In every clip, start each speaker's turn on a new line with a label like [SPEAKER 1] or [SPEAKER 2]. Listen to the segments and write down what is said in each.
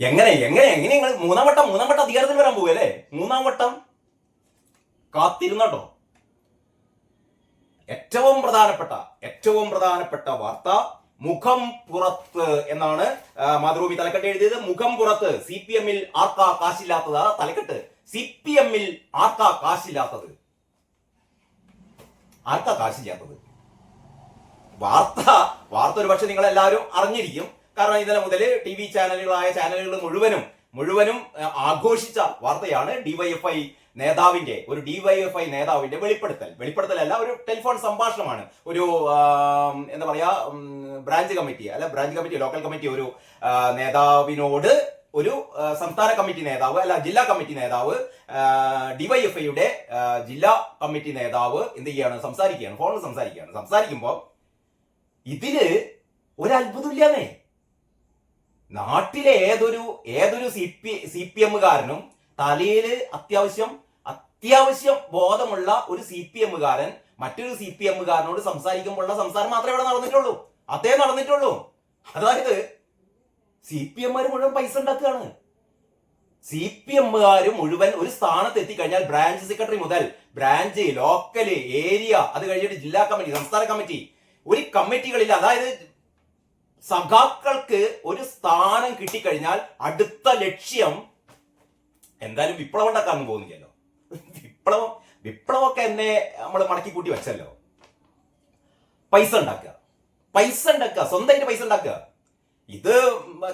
[SPEAKER 1] എങ്ങനെ എങ്ങനെ എങ്ങനെ നിങ്ങൾ മൂന്നാം വട്ടം മൂന്നാം വട്ടം അധികാരത്തിൽ വരാൻ പോവല്ലേ മൂന്നാം വട്ടം കാത്തിരുന്നട്ടോ. ഏറ്റവും പ്രധാനപ്പെട്ട ഏറ്റവും പ്രധാനപ്പെട്ട വാർത്ത മുഖം പുറത്ത് എന്നാണ് മാതൃഭൂമി തലക്കെട്ട് എഴുതിയത്. മുഖം പുറത്ത് സി പി എമ്മിൽ ആർക്കാ കാശില്ലാത്തത്? തലക്കെട്ട്. സി പി എമ്മിൽ ആർക്കാ കാശില്ലാത്തത്? ആർക്കാ കാശില്ലാത്തത്? വാർത്ത വാർത്ത ഒരു പക്ഷെ നിങ്ങൾ എല്ലാവരും അറിഞ്ഞിരിക്കും. കാരണം ഇന്നലെ മുതൽ ടി വി ചാനലുകളായ ചാനലുകൾ മുഴുവനും മുഴുവനും ആഘോഷിച്ച വാർത്തയാണ് ഡിവൈഎഫ്ഐ നേതാവിന്റെ ഒരു ഡിവൈഎഫ്ഐ നേതാവിന്റെ വെളിപ്പെടുത്തൽ. വെളിപ്പെടുത്തലല്ല ഒരു ടെലിഫോൺ സംഭാഷണമാണ്. ഒരു എന്താ പറയാ ബ്രാഞ്ച് കമ്മിറ്റി അല്ല ബ്രാഞ്ച് കമ്മിറ്റി ലോക്കൽ കമ്മിറ്റി ഒരു നേതാവിനോട് ഒരു സംസ്ഥാന കമ്മിറ്റി നേതാവ് അല്ല ജില്ലാ കമ്മിറ്റി നേതാവ് ഡിവൈഎഫ്ഐയുടെ ജില്ലാ കമ്മിറ്റി നേതാവ് എന്ത് ചെയ്യാണ്? സംസാരിക്കുകയാണ് ഫോണിൽ സംസാരിക്കുകയാണ്. സംസാരിക്കുമ്പോൾ ഇതിൽ ഒരത്ഭുതമില്ലാന്നേ. നാട്ടിലെ ഏതൊരു ഏതൊരു സി പി സി പി എമ്മുകാരനും തലയിൽ അത്യാവശ്യം അത്യാവശ്യം ബോധമുള്ള ഒരു സി പി എമ്മുകാരൻ മറ്റൊരു സി പി എമ്മുകാരനോട് സംസാരിക്കുമ്പോഴുള്ള സംസാരം മാത്രമേ ഇവിടെ നടന്നിട്ടുള്ളൂ. അതേ നടന്നിട്ടുള്ളൂ. അതായത് സി പി എമ്മുകാർ മുഴുവൻ പൈസ ഉണ്ടാക്കുകയാണ്. സി പി എമ്മുകാർ മുഴുവൻ ഒരു സ്ഥാനത്ത് എത്തിക്കഴിഞ്ഞാൽ ബ്രാഞ്ച് സെക്രട്ടറി മുതൽ ബ്രാഞ്ച് ലോക്കൽ ഏരിയ അത് കഴിഞ്ഞിട്ട് ജില്ലാ കമ്മിറ്റി സംസ്ഥാന കമ്മിറ്റി ഒരു കമ്മിറ്റികളിൽ അതായത് സഖാക്കൾക്ക് ഒരു സ്ഥാനം കിട്ടിക്കഴിഞ്ഞാൽ അടുത്ത ലക്ഷ്യം എന്തായാലും വിപ്ലവം ഉണ്ടാക്കാമെന്ന് പോകുന്നില്ലല്ലോ വിപ്ലവം വിപ്ലവമൊക്കെ എന്നെ നമ്മൾ മടക്കി കൂട്ടി വെച്ചല്ലോ. പൈസ ഉണ്ടാക്കുക. പൈസ ഉണ്ടാക്കുക. സ്വന്തമായിട്ട് പൈസ ഉണ്ടാക്കുക. ഇത്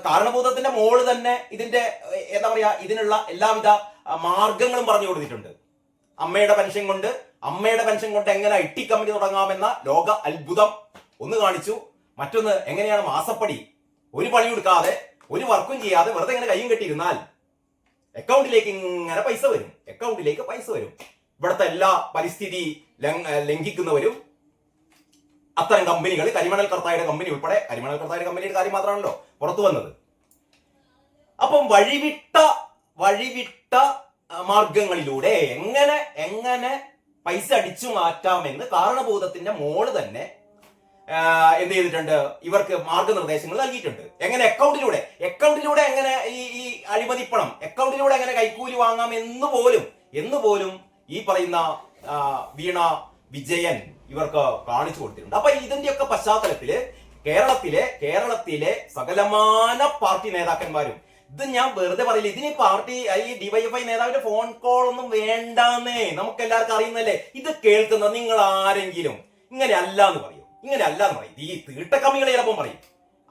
[SPEAKER 1] കാരണഭൂതത്തിന്റെ മോൾ തന്നെ ഇതിന്റെ എന്താ പറയാ ഇതിനുള്ള എല്ലാവിധ മാർഗങ്ങളും പറഞ്ഞു കൊടുത്തിട്ടുണ്ട്. അമ്മയുടെ പെൻഷൻ കൊണ്ട് അമ്മയുടെ പെൻഷൻ കൊണ്ട് എങ്ങനെ ഐ ടി കമ്പനി തുടങ്ങാമെന്ന ലോക അത്ഭുതം ഒന്ന് കാണിച്ചു. മറ്റൊന്ന് എങ്ങനെയാണ് മാസപ്പടി? ഒരു പണി കൊടുക്കാതെ ഒരു വർക്കും ചെയ്യാതെ വെറുതെ ഇങ്ങനെ കയ്യും കെട്ടിയിരുന്നാൽ അക്കൗണ്ടിലേക്ക് ഇങ്ങനെ പൈസ വരും. അക്കൗണ്ടിലേക്ക് പൈസ വരും. ഇവിടുത്തെ എല്ലാ പരിസ്ഥിതി ലംഘിക്കുന്നവരും അത്തരം കമ്പനികൾ കരിമണൽ കർത്തായുടെ കമ്പനി ഉൾപ്പെടെ കരിമണൽ കർത്തായുടെ കമ്പനിയുടെ കാര്യം മാത്രമാണല്ലോ പുറത്തു വന്നത്. അപ്പം വഴിവിട്ട വഴിവിട്ട മാർഗങ്ങളിലൂടെ എങ്ങനെ എങ്ങനെ പൈസ അടിച്ചു മാറ്റാമെന്ന് കാരണബോധത്തിന്റെ മോൾ തന്നെ എന്ത് ചെയ്തിട്ടുണ്ട്? ഇവർക്ക് മാർഗനിർദ്ദേശങ്ങൾ നൽകിയിട്ടുണ്ട്. എങ്ങനെ അക്കൗണ്ടിലൂടെ അക്കൗണ്ടിലൂടെ എങ്ങനെ ഈ ഈ പണം അക്കൗണ്ടിലൂടെ എങ്ങനെ കൈക്കൂലി വാങ്ങാം എന്ന് പോലും എന്ന് പോലും ഈ പറയുന്ന വീണ വിജയൻ ഇവർക്ക് കാണിച്ചു കൊടുത്തിട്ടുണ്ട്. അപ്പൊ ഇതിന്റെയൊക്കെ പശ്ചാത്തലത്തിൽ കേരളത്തിലെ കേരളത്തിലെ സകലമാന പാർട്ടി നേതാക്കന്മാരും ഇത് ഞാൻ വെറുതെ പറയില്ല. ഇതിന് പാർട്ടി ഈ ഡിവൈഎഫ്ഐ നേതാവിന്റെ ഫോൺ കോൾ ഒന്നും വേണ്ടാന്നേ. നമുക്ക് എല്ലാവർക്കും അറിയുന്നല്ലേ ഇത് കേൾക്കുന്ന നിങ്ങൾ ആരെങ്കിലും ഇങ്ങനെ അല്ല എന്ന് പറയും. ഇങ്ങനെ അല്ലാന്ന് പറയും. ഈ തീട്ടക്കമ്മികൾ ചിലപ്പം പറയും.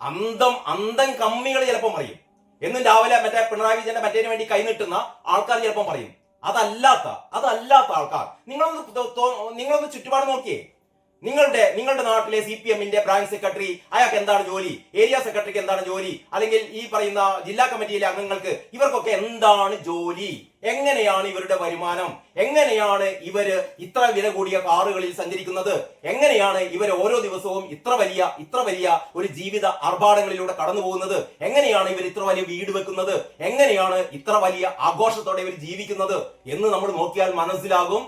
[SPEAKER 1] അന്തം അന്തം കമ്മികൾ ചിലപ്പം പറയും. എന്നും രാവിലെ മറ്റേ പിണറായി വിജയന്റെ മറ്റേന് വേണ്ടി കൈനീട്ടുന്ന ആൾക്കാർ ചിലപ്പം പറയും. അതല്ലാത്ത അതല്ലാത്ത ആൾക്കാർ. നിങ്ങളൊന്ന് നിങ്ങളൊന്ന് ചുറ്റുപാട് നോക്കിയേ. നിങ്ങളുടെ നിങ്ങളുടെ നാട്ടിലെ സി പി എമ്മിന്റെ ബ്രാഞ്ച് സെക്രട്ടറി അയാൾക്ക് എന്താണ് ജോലി? ഏരിയ സെക്രട്ടറിക്ക് എന്താണ് ജോലി? അല്ലെങ്കിൽ ഈ പറയുന്ന ജില്ലാ കമ്മിറ്റിയിലെ അംഗങ്ങൾക്ക് ഇവർക്കൊക്കെ എന്താണ് ജോലി? എങ്ങനെയാണ് ഇവരുടെ വരുമാനം? എങ്ങനെയാണ് ഇവർ ഇത്ര വില കൂടിയ കാറുകളിൽ സഞ്ചരിക്കുന്നത്? എങ്ങനെയാണ് ഇവർ ഓരോ ദിവസവും ഇത്ര വലിയ ഇത്ര വലിയ ഒരു ജീവിത ആർഭാടങ്ങളിലൂടെ കടന്നു പോകുന്നത്? എങ്ങനെയാണ് ഇവർ ഇത്ര വലിയ വീട് വെക്കുന്നത്? എങ്ങനെയാണ് ഇത്ര വലിയ ആഘോഷത്തോടെ ഇവർ ജീവിക്കുന്നത്? എന്ന് നമ്മൾ നോക്കിയാൽ മനസ്സിലാകും.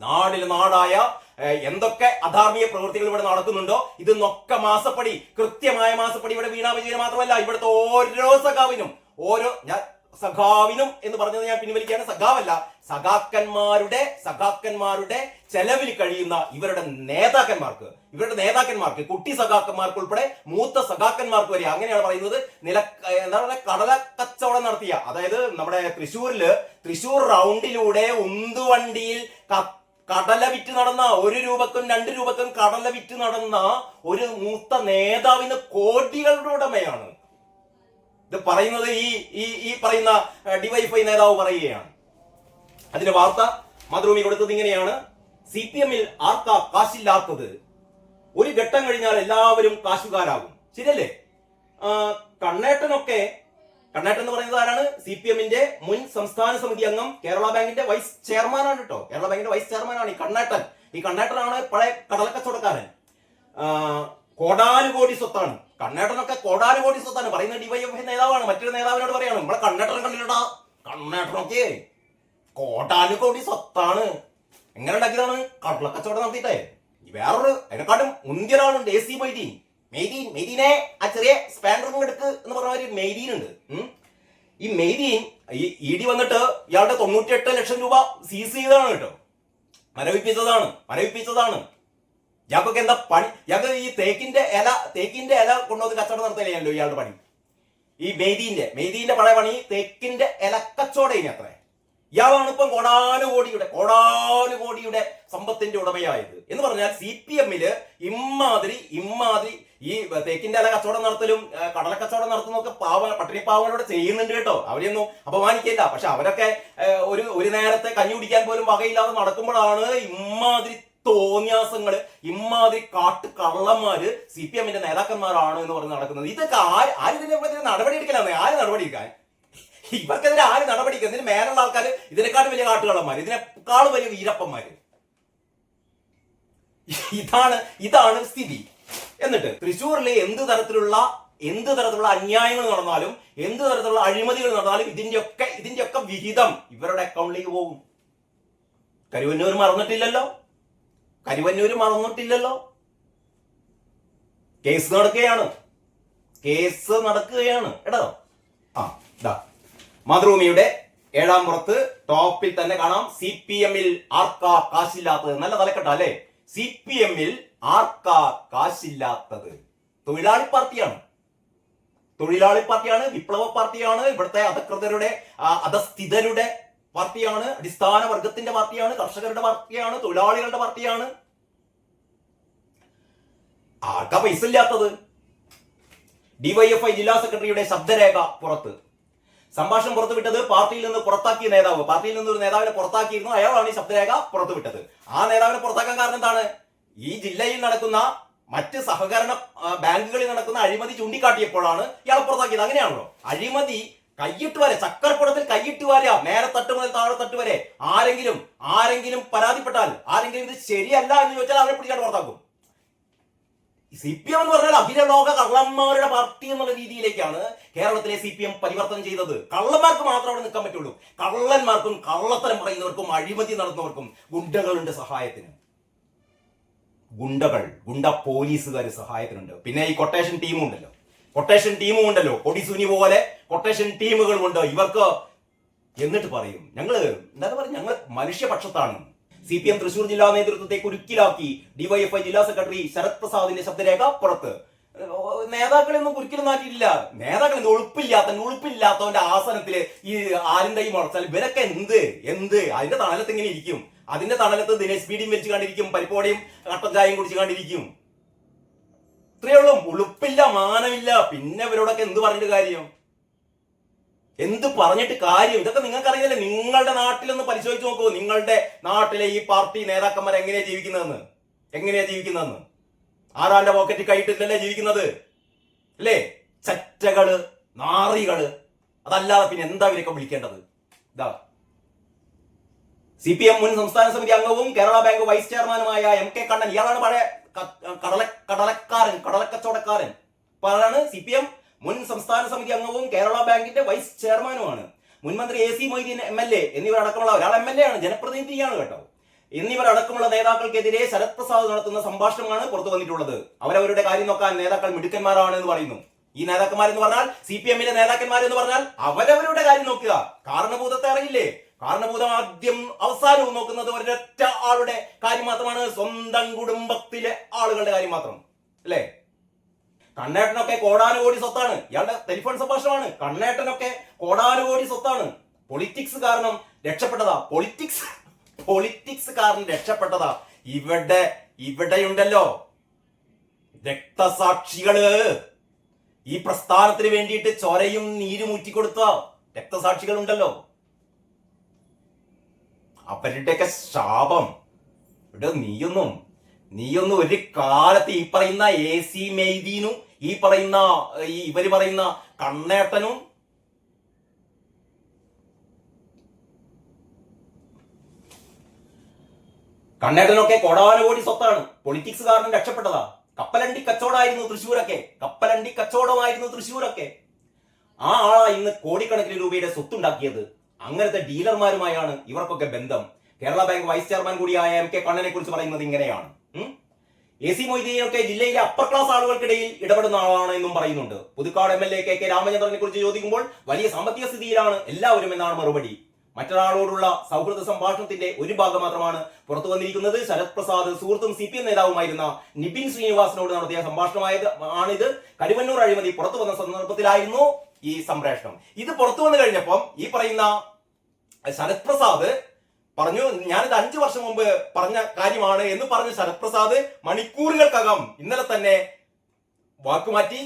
[SPEAKER 1] നാടിൽ നാടായ എന്തൊക്കെ അധാർമിക പ്രവൃത്തികൾ ഇവിടെ നടക്കുന്നുണ്ടോ? ഇതൊന്നൊക്കെ മാസപ്പടി കൃത്യമായ മാസപ്പടി ഇവിടെ വീണാ വിജയന് മാത്രമല്ല ഇവിടുത്തെ ഓരോ സഖാവിനും ഓരോ ഞാൻ സഖാവിനും എന്ന് പറഞ്ഞത് ഞാൻ പിൻവലിക്കുകയാണ്. സഖാവല്ല സഖാക്കന്മാരുടെ സഖാക്കന്മാരുടെ ചെലവിൽ കഴിയുന്ന ഇവരുടെ നേതാക്കന്മാർക്ക് ഇവരുടെ നേതാക്കന്മാർക്ക് കുട്ടി സഖാക്കന്മാർക്ക് ഉൾപ്പെടെ മൂത്ത സഖാക്കന്മാർക്ക് വരെ അങ്ങനെയാണ് പറയുന്നത്. നില എന്താ പറയുക കടല കച്ചവടം നടത്തിയ അതായത് നമ്മുടെ തൃശ്ശൂരിൽ തൃശ്ശൂർ റൗണ്ടിലൂടെ ഉന്തുവണ്ടിയിൽ കടല വിറ്റ് നടന്ന ഒരു രൂപക്കും രണ്ട് രൂപക്കും കടല വിറ്റ് നടന്ന ഒരു മൂത്ത നേതാവിന് കോടികളുടെ ഉടമയാണ്. ഇത് പറയുന്നത് ഈ ഈ ഈ പറയുന്ന ഡിവൈഫൈ നേതാവ് പറയുകയാണ്. അതിന്റെ വാർത്ത മാതൃഭൂമി കൊടുത്തത് ഇങ്ങനെയാണ്. സി പി എമ്മിൽ ആർക്കാ കാശില്ലാത്തത്? ഒരു ഘട്ടം കഴിഞ്ഞാൽ എല്ലാവരും കാശുകാരാകും. ശരിയല്ലേ? കണ്ണേട്ടനൊക്കെ കണ്ണേട്ടൻ എന്ന് പറയുന്നത് ആരാണ്? സി പി എമ്മിന്റെ മുൻ സംസ്ഥാന സമിതി അംഗം കേരള ബാങ്കിന്റെ വൈസ് ചെയർമാനാണ് കേട്ടോ. കേരള ബാങ്കിന്റെ വൈസ് ചെയർമാനാണ് ഈ കണ്ണേട്ടൻ. ഈ കണ്ണേട്ടനാണ് പഴയ കടലക്കച്ചവടക്കാരൻ. കോടാനുകോടി സ്വത്താണ്. കണ്ണേട്ടനൊക്കെ കോടാനുകോടി സ്വത്താണ് പറയുന്ന ഡിവൈഎഫ് നേതാവാണ്. മറ്റൊരു നേതാവിനോട് പറയാണ് നമ്മളെ കണ്ണേട്ടൻ കണ്ടില്ലടാ. കണ്ണേട്ടനൊക്കെ കോടാനുകോടി സ്വത്താണ് എങ്ങനെ ഉണ്ടാക്കിയതാണ്? കള്ളക്കച്ചവടം നടത്തിയിട്ടേ. വേറൊരു അതിനെക്കാട്ടും മുന്തിയ ഒരാളുണ്ട് എ സി മൈദീൻ മെയ്തീൻ മെയ്തീനെ ആ ചെറിയ സ്പാൻഡറും എടുക്ക് എന്ന് പറഞ്ഞ ഒരു മെയ്തീൻ ഉണ്ട്. ഈ മെയ്തീൻ ഈ ഇ ഡി വന്നിട്ട് ഇയാളുടെ തൊണ്ണൂറ്റിയെട്ട് ലക്ഷം രൂപ സീസ് ചെയ്തതാണ് കേട്ടോ. മരവിപ്പിച്ചതാണ് മരവിപ്പിച്ചതാണ്. ഇയാൾക്കൊക്കെ എന്താ പണി? ഞങ്ങൾ ഈ തേക്കിന്റെ ഇല തേക്കിന്റെ ഇല കൊണ്ടുവന്ന് കച്ചവടം നടത്തലെയാണല്ലോ ഇയാളുടെ പണി. ഈ മെയ്തീന്റെ മെയ്തീന്റെ പഴയ പണി തേക്കിന്റെ ഇലക്കച്ചവടം ഇനി അത്രേ. ഇയാളാണ് ഇപ്പം കോടാനുകോടിയുടെ കോടാനുകോടിയുടെ സമ്പത്തിന്റെ ഉടമയായത്. എന്ന് പറഞ്ഞാൽ സി പി എമ്മിൽ ഇമ്മാതിരി ഇമ്മാതിരി ഈ തേക്കിന്റെ ഇല കച്ചവടം നടത്തലും കടല കച്ചവടം നടത്തുന്നൊക്കെ പാവ പട്ടിണി പാവങ്ങളോട് ചെയ്യുന്നുണ്ട് കേട്ടോ. അവരെയൊന്നും അപമാനിക്കില്ല പക്ഷെ അവരൊക്കെ ഒരു ഒരു നേരത്തെ കഞ്ഞി കുടിക്കാൻ പോലും വകയില്ലാതെ നടക്കുമ്പോഴാണ് ഇമ്മാതിരി തോന്നിയാസങ്ങൾ ഇമ്മാതിരി കാട്ടു കള്ളന്മാര് സി പി എമ്മിന്റെ നേതാക്കന്മാരാണ് എന്ന് പറഞ്ഞ് നടക്കുന്നത്. ഇതൊക്കെ ആര് ആര് ഇതിനെതിരെ നടപടി എടുക്കലാന്ന്? ആര് നടപടി എടുക്കാൻ? ഇവർക്കെതിരെ ആര് നടപടി എടുക്കുക ഇതിന് മേലുള്ള ആൾക്കാർ ഇതിനെക്കാട്ടും വലിയ കാട്ടുകള്ളന്മാര് ഇതിനെക്കാളും വലിയ വീരപ്പന്മാര്. ഇതാണ് ഇതാണ് സ്ഥിതി. എന്നിട്ട് തൃശ്ശൂരിലെ എന്ത് തരത്തിലുള്ള എന്ത് തരത്തിലുള്ള അന്യായങ്ങൾ നടന്നാലും എന്ത് തരത്തിലുള്ള അഴിമതികൾ നടന്നാലും ഇതിന്റെയൊക്കെ ഇതിന്റെയൊക്കെ വിഹിതം ഇവരുടെ അക്കൗണ്ടിലേക്ക് പോകും. കരുവന്നൂർ മറന്നിട്ടില്ലല്ലോ? കരുവന്നൂർ മറന്നിട്ടില്ലല്ലോ. കേസ് നടക്കുകയാണ്. കേസ് നടക്കുകയാണ്. എടോ. ആ ഇതാ മാതൃഭൂമിയുടെ ഏഴാം പുറത്ത് ടോപ്പിൽ തന്നെ കാണാം സി പി എമ്മിൽ ആർക്കാ കാശില്ലാത്തത്. നല്ല തലക്കെട്ട അല്ലേ? സി പി എമ്മിൽ ആർക്കാ കാശില്ലാത്തത്? തൊഴിലാളി പാർട്ടിയാണ്. തൊഴിലാളി പാർട്ടിയാണ് വിപ്ലവ പാർട്ടിയാണ്. ഇവിടുത്തെ അധകൃതരുടെ അധസ്ഥിതരുടെ പാർട്ടിയാണ് അടിസ്ഥാന വർഗത്തിന്റെ പാർട്ടിയാണ് കർഷകരുടെ പാർട്ടിയാണ് തൊഴിലാളികളുടെ പാർട്ടിയാണ്. ആർക്കാ പൈസ ഇല്ലാത്തത്? ഡിവൈഎഫ്ഐ ജില്ലാ സെക്രട്ടറിയുടെ ശബ്ദരേഖ പുറത്ത്. സംഭാഷണം പുറത്തുവിട്ടത് പാർട്ടിയിൽ നിന്ന് പുറത്താക്കിയ നേതാവ്. പാർട്ടിയിൽ നിന്ന് ഒരു നേതാവിനെ പുറത്താക്കിയിരുന്നു. അയാളാണ് ഈ ശബ്ദരേഖ പുറത്തുവിട്ടത്. ആ നേതാവിനെ പുറത്താക്കാൻ കാരണം എന്താണ്? ഈ ജില്ലയിൽ നടക്കുന്ന മറ്റ് സഹകരണ ബാങ്കുകളിൽ നടക്കുന്ന അഴിമതി ചൂണ്ടിക്കാട്ടിയപ്പോഴാണ് ഇയാളെ പുറത്താക്കിയത്. അങ്ങനെയാണല്ലോ. അഴിമതി കയ്യിട്ട് വരെ ചക്കരക്കുടത്തിൽ കയ്യിട്ട് വരെ മേലെ തട്ട് മുതൽ താഴെ തട്ട് വരെ. ആരെങ്കിലും ആരെങ്കിലും പരാതിപ്പെട്ടാൽ ആരെങ്കിലും ഇത് ശരിയല്ല എന്ന് ചോദിച്ചാൽ അവരെ പിടിച്ചാൽ പുറത്താക്കും. സി പി എം എന്ന് പറഞ്ഞാൽ അഭിനലോക കള്ളന്മാരുടെ പാർട്ടി എന്നുള്ള രീതിയിലേക്കാണ് കേരളത്തിലെ സി പി എം പരിവർത്തനം ചെയ്തത്. കള്ളന്മാർക്ക് മാത്രം അവിടെ നിൽക്കാൻ പറ്റുള്ളൂ. കള്ളന്മാർക്കും കള്ളത്തരം പറയുന്നവർക്കും അഴിമതി നടത്തുന്നവർക്കും ഗുണ്ടകളുടെ സഹായത്തിന്. ഗുണ്ടകൾ ഗുണ്ട പോലീസുകാർ സഹായത്തിനുണ്ട്. പിന്നെ ഈ കൊട്ടേഷൻ ടീമും ഉണ്ടല്ലോ. കൊട്ടേഷൻ ടീമും ഉണ്ടല്ലോ. കൊടിസുനി പോലെ കൊട്ടേഷൻ ടീമുകളും ഉണ്ട്. ഇവർക്ക് എന്നിട്ട് പറയും. ഞങ്ങൾ എന്താ പറയുക ഞങ്ങൾ മനുഷ്യപക്ഷത്താണ്. സി പി എം തൃശൂർ ജില്ലാ നേതൃത്വത്തെ കുരുക്കിലാക്കി. ഡിവൈഎഫ്ഐ ജില്ലാ സെക്രട്ടറി ശരത് പ്രസാദിന്റെ ശബ്ദരേഖ പുറത്ത്. നേതാക്കളെ നേതാക്കളെയൊന്നും കുരുക്കിലും നാട്ടിയില്ല നേതാക്കൾ ഒളിപ്പില്ലാത്ത ഒളിപ്പില്ലാത്തവന്റെ ആസനത്തിൽ ഈ ഈ മുളച്ചാൽ ഇവരൊക്കെ എന്ത്? എന്ത്? അതിന്റെ തണലത്ത് ഇങ്ങനെ ഇരിക്കും. അതിന്റെ തണലത്ത് ദിനേശ് പീഡിയും വെച്ച് കണ്ടിരിക്കും. പരിപ്പോടെയും കട്ടൻ ചായയും കുടിച്ച് കണ്ടിരിക്കും. ഇത്രയേ ഉള്ളൂ. ഉളുപ്പില്ല മാനമില്ല. പിന്നെ ഇവരോടൊക്കെ എന്ത് പറഞ്ഞിട്ട് കാര്യം? എന്ത് പറഞ്ഞിട്ട് കാര്യം? ഇതൊക്കെ നിങ്ങൾക്ക് അറിയില്ലേ നിങ്ങളുടെ നാട്ടിലൊന്ന് പരിശോധിച്ച് നോക്കൂ. നിങ്ങളുടെ നാട്ടിലെ ഈ പാർട്ടി നേതാക്കന്മാർ എങ്ങനെയാ ജീവിക്കുന്നതെന്ന്? എങ്ങനെയാ ജീവിക്കുന്നതെന്ന്? ആരാന്റെ പോക്കറ്റിൽ കൈയിട്ടില്ലല്ലേ ജീവിക്കുന്നത്? അല്ലേ? ചറ്റകൾ നാറികൾ. അതല്ലാതെ പിന്നെ എന്താ ഇവരൊക്കെ വിളിക്കേണ്ടത്? ഇതാ. സി പി എം മുൻ സംസ്ഥാന സമിതി അംഗവും കേരള ബാങ്ക് വൈസ് ചെയർമാനുമായ എം കെ കണ്ണൻ. ഇയാളാണ് പഴയ കടല കടലക്കാരൻ കടലക്കച്ചവടക്കാരൻ. അതാണ് സി പി എം മുൻ സംസ്ഥാന സമിതി അംഗവും കേരള ബാങ്കിന്റെ വൈസ് ചെയർമാനുമാണ്. മുൻ മന്ത്രി A C Moideen M L A എന്നിവരടക്കമുള്ള ഒരാൾ എം എൽ എ ആണ് ജനപ്രതിനിധിയാണ് കേട്ടോ. എന്നിവരടക്കമുള്ള നേതാക്കൾക്കെതിരെ ശരത് പ്രസാദ് നടത്തുന്ന സംഭാഷണമാണ് പുറത്തു വന്നിട്ടുള്ളത്. അവരവരുടെ കാര്യം നോക്കാൻ നേതാക്കൾ മിടുക്കന്മാരാണ് എന്ന് പറയുന്നു. ഈ നേതാക്കന്മാരെന്ന് പറഞ്ഞാൽ സി പി എമ്മിലെ നേതാക്കന്മാർ എന്ന് പറഞ്ഞാൽ അവരവരുടെ കാര്യം നോക്കുക. കാരണഭൂതത്തെ അറിയില്ലേ? കാരണഭൂതം ആദ്യം അവസാനവും നോക്കുന്നത് ഒരൊറ്റ ആളുടെ കാര്യം മാത്രമാണ്. സ്വന്തം കുടുംബത്തിലെ ആളുകളുടെ കാര്യം മാത്രം. അല്ലേ? കണ്ണേട്ടനൊക്കെ കോടാനുകോടി സ്വത്താണ്. ഇയാളുടെ ടെലിഫോൺ സംഭാഷണമാണ്. കണ്ണേട്ടനൊക്കെ കോടാനുകോടി സ്വത്താണ്. പൊളിറ്റിക്സ് കാരണം രക്ഷപ്പെട്ടതാ. പൊളിറ്റിക്സ് പൊളിറ്റിക്സ് കാരണം രക്ഷപ്പെട്ടതാ. ഇവിടെ ഇവിടെയുണ്ടല്ലോ. രക്തസാക്ഷികൾ. ഈ പ്രസ്ഥാനത്തിന് വേണ്ടിയിട്ട് ചൊരയും നീരും ഊറ്റിക്കൊടുത്ത രക്തസാക്ഷികൾ ഉണ്ടല്ലോ അവരുടെയൊക്കെ ശാപം. ഇവിടെ നീയൊന്നും നീയൊന്നും ഒരു കാലത്ത് ഈ പറയുന്ന എ സി മെയ്തീനും ഈ പറയുന്ന ഈ ഇവർ പറയുന്ന കണ്ണേട്ടനും കണ്ണേട്ടനൊക്കെ കോടാനുകോടി സ്വത്താണ്. പൊളിറ്റിക്സ് കാരണം രക്ഷപ്പെട്ടതാ. കപ്പലണ്ടി കച്ചവടമായിരുന്നു തൃശ്ശൂരൊക്കെ. കപ്പലണ്ടി കച്ചവടമായിരുന്നു തൃശ്ശൂരൊക്കെ. ആ ആളാ ഇന്ന് കോടിക്കണക്കിന് രൂപയുടെ സ്വത്തുണ്ടാക്കിയത്. അങ്ങനത്തെ ഡീലർമാരുമായാണ് ഇവർക്കൊക്കെ ബന്ധം. കേരള ബാങ്ക് വൈസ് ചെയർമാൻ കൂടിയായ എം കെ കണ്ണനെ കുറിച്ച് പറയുന്നത് ഇങ്ങനെയാണ്? എ സി മൊയ്തീനൊക്കെ ജില്ലയിലെ അപ്പർ ക്ലാസ് ആളുകൾക്കിടയിൽ ഇടപെടുന്ന ആളാണ് എന്നും പറയുന്നുണ്ട്. Puthukkad M L A K K രാമചന്ദ്രനെ കുറിച്ച് ചോദിക്കുമ്പോൾ വലിയ സാമ്പത്തിക സ്ഥിതിയിലാണ് എല്ലാവരും എന്നാണ് മറുപടി. മറ്റൊരാളോടുള്ള സൗഹൃദ സംഭാഷണത്തിന്റെ ഒരു ഭാഗം മാത്രമാണ് പുറത്തു വന്നിരിക്കുന്നത്. ശരത് പ്രസാദ് സുഹൃത്തും സി പി എം നേതാവുമായിരുന്ന നിബിൻ ശ്രീനിവാസിനോട് നടത്തിയ സംഭാഷണമായത് ആണിത്. കരുവന്നൂർ അഴിമതി പുറത്തു വന്ന സന്ദർഭത്തിലായിരുന്നു. ഈ സംപ്രേഷണം. ഇത് പുറത്തു വന്നു കഴിഞ്ഞപ്പം ഈ പറയുന്ന ശരത് പ്രസാദ് പറഞ്ഞു ഞാനിത് അഞ്ചു വർഷം മുമ്പ് പറഞ്ഞ കാര്യമാണ് എന്ന് പറഞ്ഞ ശരത് പ്രസാദ് മണിക്കൂറുകൾക്കകം ഇന്നലെ തന്നെ വാക്കുമാറ്റി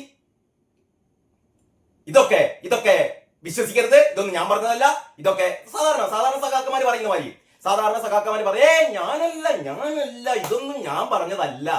[SPEAKER 1] ഇതൊക്കെ ഇതൊക്കെ വിശ്വസിക്കരുത്. ഇതൊന്നും ഞാൻ പറഞ്ഞതല്ല. ഇതൊക്കെ സാധാരണ സാധാരണ സഖാക്കന്മാർ പറയുന്ന മാതിരി. സാധാരണ സഖാക്കന്മാർ പറയേ ഞാനല്ല ഞാനല്ല ഇതൊന്നും ഞാൻ പറഞ്ഞതല്ല.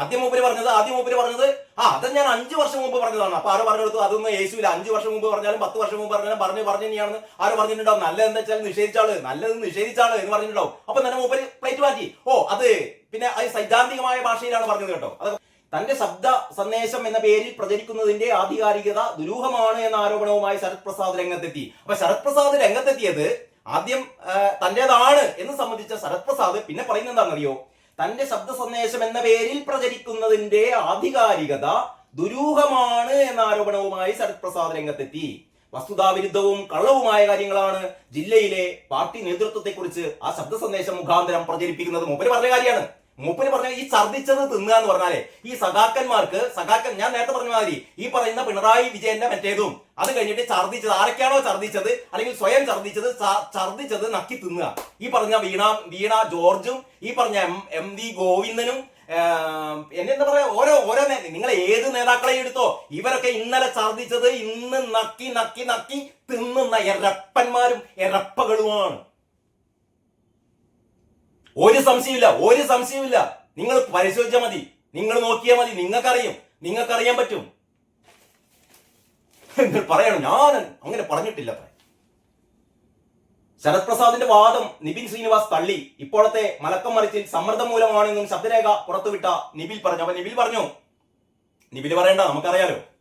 [SPEAKER 1] ആദ്യം മൂപ്പര് പറഞ്ഞത് ആദ്യം മൂപ്പര് പറഞ്ഞത് ആ അത് ഞാൻ അഞ്ചു വർഷം മുമ്പ് പറഞ്ഞതാണ്. അപ്പൊ ആര് പറഞ്ഞെടുത്തു? അതൊന്നും യേശുവില്ല. അഞ്ചു വർഷം മുമ്പ് പറഞ്ഞാലും പത്ത് വർഷം മുമ്പ് പറഞ്ഞാലും പറഞ്ഞു പറഞ്ഞു തന്നെയാണ് ആര് പറഞ്ഞിട്ടുണ്ടാവും? നല്ലത് എന്താ വെച്ചാൽ നിഷേധിച്ചാൾ നല്ലത് നിഷേധിച്ചാൾ എന്ന് പറഞ്ഞിട്ടുണ്ടാവും. അപ്പൊ തന്നെ മൂപ്പര് പ്ലേറ്റ് മാറ്റി. ഓ അത് പിന്നെ അത് സൈദ്ധാന്തികമായ ഭാഷയിലാണ് പറഞ്ഞത് കേട്ടോ. അത് തന്റെ ശബ്ദ സന്ദേശം എന്ന പേരിൽ പ്രചരിക്കുന്നതിന്റെ ആധികാരികത ദുരൂഹമാണ് എന്ന ആരോപണവുമായി ശരത് പ്രസാദ് രംഗത്തെത്തി. അപ്പൊ ശരത് പ്രസാദ് രംഗത്തെത്തിയത് ആദ്യം തന്റേതാണ് എന്ന് സംബന്ധിച്ച ശരത് പ്രസാദ് പിന്നെ പറയുന്നത് എന്താണെന്നറിയോ? തന്റെ ശബ്ദ സന്ദേശം എന്ന പേരിൽ പ്രചരിക്കുന്നതിന്റെ ആധികാരികത ദുരൂഹമാണ് എന്ന ആരോപണവുമായി ശരത് പ്രസാദ് രംഗത്തെത്തി. വസ്തുതാവിരുദ്ധവും കള്ളവുമായ കാര്യങ്ങളാണ് ജില്ലയിലെ പാർട്ടി നേതൃത്വത്തെക്കുറിച്ച് ആ ശബ്ദ സന്ദേശം മുഖാന്തരം പ്രചരിപ്പിക്കുന്നത്. മൂപ്പര് പറഞ്ഞ കാര്യമാണ്. മൂപ്പര് പറഞ്ഞ ഈ ഛർദിച്ചത് തിന്നുക എന്ന് പറഞ്ഞാലേ ഈ സഖാക്കന്മാർക്ക് സഖാക്കൻ ഞാൻ നേരത്തെ പറഞ്ഞ മാതിരി ഈ പറയുന്ന പിണറായി വിജയന്റെ മറ്റേതും അത് കഴിഞ്ഞിട്ട് ഛർദിച്ചത് ആരൊക്കെയാണോ ഛർദിച്ചത് അല്ലെങ്കിൽ സ്വയം ഛർദിച്ചത് ഛർദിച്ചത് നക്കി തിന്നുക. ഈ പറഞ്ഞ വീണ വീണ ജോർജും ഈ പറഞ്ഞ എം എം വി ഗോവിന്ദനും എന്നെന്താ പറയാ ഓരോ ഓരോ നിങ്ങൾ ഏത് നേതാക്കളെ എടുത്തോ ഇവരൊക്കെ ഇന്നലെ ഛർദിച്ചത് ഇന്ന് നക്കി നക്കി നക്കി തിന്നുന്ന എരപ്പന്മാരും എരപ്പകളുമാണ്. ഒരു സംശയമില്ല ഒരു സംശയമില്ല നിങ്ങൾ പരിശോധിച്ചാൽ മതി. നിങ്ങൾ നോക്കിയാൽ മതി. നിങ്ങൾക്കറിയും. നിങ്ങൾക്കറിയാൻ പറ്റും. നിങ്ങൾ പറയണം ഞാൻ അങ്ങനെ പറഞ്ഞിട്ടില്ല. ശരത് പ്രസാദിന്റെ വാദം നിബിൻ ശ്രീനിവാസ് തള്ളി. ഇപ്പോഴത്തെ മലക്കം മറിച്ചിൽ സമ്മർദ്ദം മൂലമാണെന്നും ശബ്ദരേഖ പുറത്തുവിട്ട നിബിൽ പറഞ്ഞു. അപ്പൊ നിബിൽ പറഞ്ഞു. നിബിൽ പറയണ്ട നമുക്കറിയാലോ.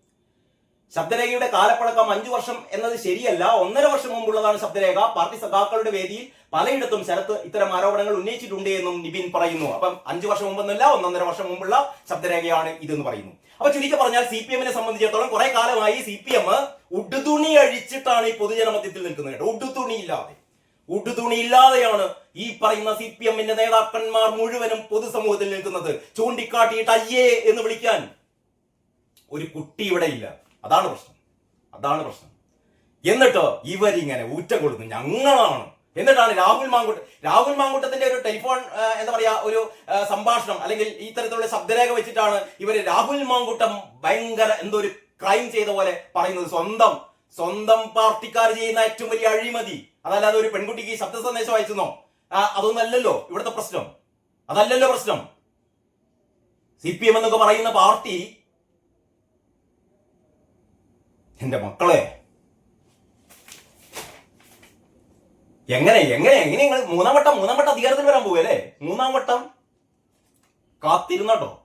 [SPEAKER 1] ശബ്ദരേഖയുടെ കാലപ്പഴക്കം അഞ്ചു വർഷം എന്നത് ശരിയല്ല. ഒന്നര വർഷം മുമ്പുള്ളതാണ് ശബ്ദരേഖ. പാർട്ടി സഖാക്കളുടെ വേദിയിൽ പലയിടത്തും ശരത്ത് ഇത്തരം ആരോപണങ്ങൾ ഉന്നയിച്ചിട്ടുണ്ട് എന്നും നിബിൻ പറയുന്നു. അപ്പം അഞ്ചു വർഷം മുമ്പെന്നല്ല ഒന്നൊന്നര വർഷം മുമ്പുള്ള ശബ്ദരേഖയാണ് ഇതെന്ന് പറയുന്നു. അപ്പൊ ചുരുക്കി പറഞ്ഞാൽ സി പി എമ്മിനെ സംബന്ധിച്ചിടത്തോളം കുറെ കാലമായി സി പി എം ഉടുതുണി അഴിച്ചിട്ടാണ് ഈ പൊതുജന മധ്യത്തിൽ നിൽക്കുന്നത് കേട്ടോ. ഉടുതുണി ഇല്ലാതെ ഉടുതുണി ഇല്ലാതെയാണ് ഈ പറയുന്ന സി പി എമ്മിന്റെ നേതാക്കന്മാർ മുഴുവനും പൊതുസമൂഹത്തിൽ നിൽക്കുന്നത്. ചൂണ്ടിക്കാട്ടിയിട്ട് അയ്യേ എന്ന് വിളിക്കാൻ ഒരു കുട്ടി ഇവിടെ ഇല്ല. അതാണ് പ്രശ്നം. അതാണ് പ്രശ്നം. എന്നിട്ട് ഇവരിങ്ങനെ ഊറ്റം കൊടുക്കും. ഞങ്ങളാണ്. എന്നിട്ടാണ് രാഹുൽ മാങ്കൂട്ട് രാഹുൽ മാങ്കൂട്ടത്തിന്റെ ഒരു ടെലിഫോൺ എന്താ പറയാ ഒരു സംഭാഷണം അല്ലെങ്കിൽ ഈ തരത്തിലുള്ള ശബ്ദരേഖ വെച്ചിട്ടാണ് ഇവർ രാഹുൽ മാങ്കൂട്ടം ഭയങ്കര എന്തോ ഒരു ക്രൈം ചെയ്ത പോലെ പറയുന്നത്. സ്വന്തം സ്വന്തം പാർട്ടിക്കാർ ചെയ്യുന്ന ഏറ്റവും വലിയ അഴിമതി. അതല്ലാതെ ഒരു പെൺകുട്ടിക്ക് ശബ്ദ സന്ദേശം അയച്ചെന്നോ? അതൊന്നല്ലല്ലോ ഇവിടുത്തെ പ്രശ്നം. അതല്ലല്ലോ പ്രശ്നം. സി പി എം എന്നൊക്കെ പറയുന്ന പാർട്ടി എന്റെ മക്കളെ. എങ്ങനെ എങ്ങനെ എങ്ങനെ നിങ്ങൾ മൂന്നാം വട്ടം മൂന്നാം വട്ടം അധികാരത്തിൽ വരാൻ പോവല്ലേ മൂന്നാം വട്ടം കാത്തിരുന്നട്ടോ.